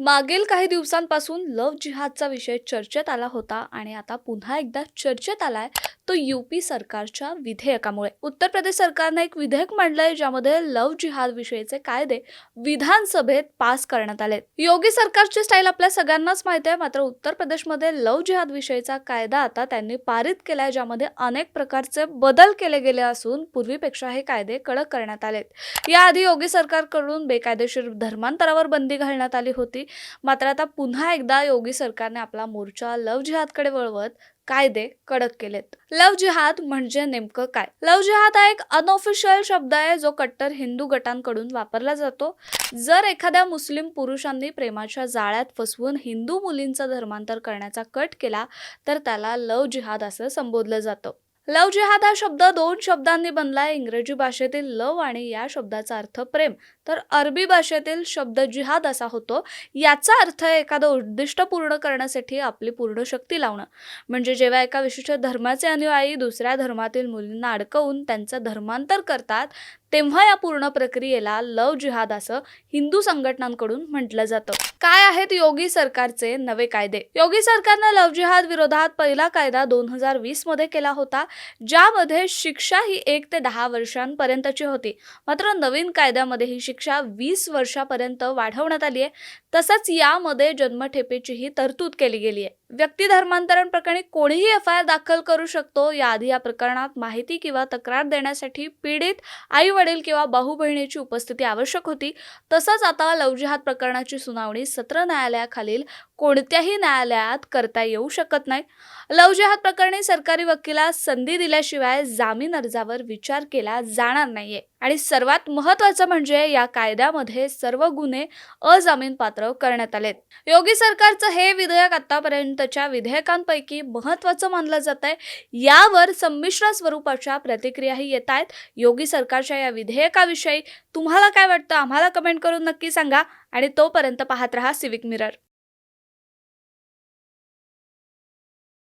मागील काही दिवसांपासून लव्ह जिहादचा विषय चर्चेत आला होता आणि आता पुन्हा एकदा चर्चेत आलाय. तो यूपी सरकारच्या विधेयकामुळे. उत्तर प्रदेश सरकारने एक विधेयक मांडलंय ज्यामध्ये लव्ह जिहाद विषयीचे कायदे विधानसभेत पास करण्यात आले योगी सरकारची स्टाईल आपल्या सगळ्यांनाच माहिती आहे मात्र उत्तर प्रदेशमध्ये लव्ह जिहाद विषयीचा कायदा आता त्यांनी पारित केलाय ज्यामध्ये अनेक प्रकारचे बदल केले गेले असून पूर्वीपेक्षा हे कायदे कडक करण्यात आलेत. याआधी योगी सरकारकडून बेकायदेशीर धर्मांतरावर बंदी घालण्यात आली होती. मात्र आता पुन्हा एकदा योगी सरकारने आपला मोर्चा लव्ह जिहादकडे वळवत कायदे कडक केलेत. लव्ह जिहाद म्हणजे नेमकं काय? लव्ह जिहाद हा एक अनऑफिशियल शब्द आहे जो कट्टर हिंदू गटांकडून वापरला जातो. जर एखाद्या मुस्लिम पुरुषांनी प्रेमाच्या जाळ्यात फसवून हिंदू मुलींचं धर्मांतर करण्याचा कट केला तर त्याला लव्ह जिहाद असं संबोधलं जातं. लव जिहाद हा शब्द दोन शब्दांनी बनलाय. इंग्रजी भाषेतील लव आणि या शब्दाचा अर्थ प्रेम. तर अरबी भाषेतील शब्द जिहाद असा होतो. याचा अर्थ एखादं उद्दिष्ट पूर्ण करण्यासाठी आपली पूर्ण शक्ती लावणं. म्हणजे जेव्हा एका विशिष्ट धर्माचे अनुयायी दुसऱ्या धर्मातील मुलींना अडकवून त्यांचं धर्मांतर करतात तेव्हा या पूर्ण प्रक्रियेला लव जिहाद असं हिंदू संघटनांकडून म्हटलं जातं. काय आहेत योगी सरकारचे नवे कायदे? योगी सरकारनं लव जिहाद विरोधात पहिला कायदा दोन हजार वीसमध्ये केला होता. ज्यामध्ये शिक्षा ही एक ते दहा वर्षांपर्यंतची होती. मात्र नवीन कायद्यामध्ये ही शिक्षा वीस वर्षापर्यंत वाढवण्यात आली आहे. तसंच यामध्ये जन्मठेपेचीही तरतूद केली गेली आहे. व्यक्ती धर्मांतरण प्रकरणी कोणीही एफ आय आर दाखल करू शकतो. याआधी या प्रकरणात माहिती किंवा तक्रार देण्यासाठी पीडित आई वडील किंवा भाऊ बहिणीची उपस्थिती आवश्यक होती. तसंच आता लवजिहाद प्रकरणाची सुनावणी सत्र न्यायालयाखालील कोणत्याही न्यायालयात करता येऊ शकत नाही. लवजिहाद प्रकरणी सरकारी वकिलास संधी दिल्याशिवाय जामीन अर्जावर विचार केला जाणार नाहीये. आणि सर्वात महत्वाचं म्हणजे या कायद्यामध्ये सर्व गुन्हे अजामीन पात्र करण्यात आलेत. योगी सरकारचं हे विधेयक आतापर्यंतच्या विधेयकांपैकी महत्वाचं मानलं जात आहे. यावर संमिश्र स्वरूपाच्या प्रतिक्रियाही येत आहेत. योगी सरकारच्या या विधेयकाविषयी तुम्हाला काय वाटतं? आम्हाला कमेंट करून नक्की सांगा. आणि तोपर्यंत पाहत रहा सिविक मिरर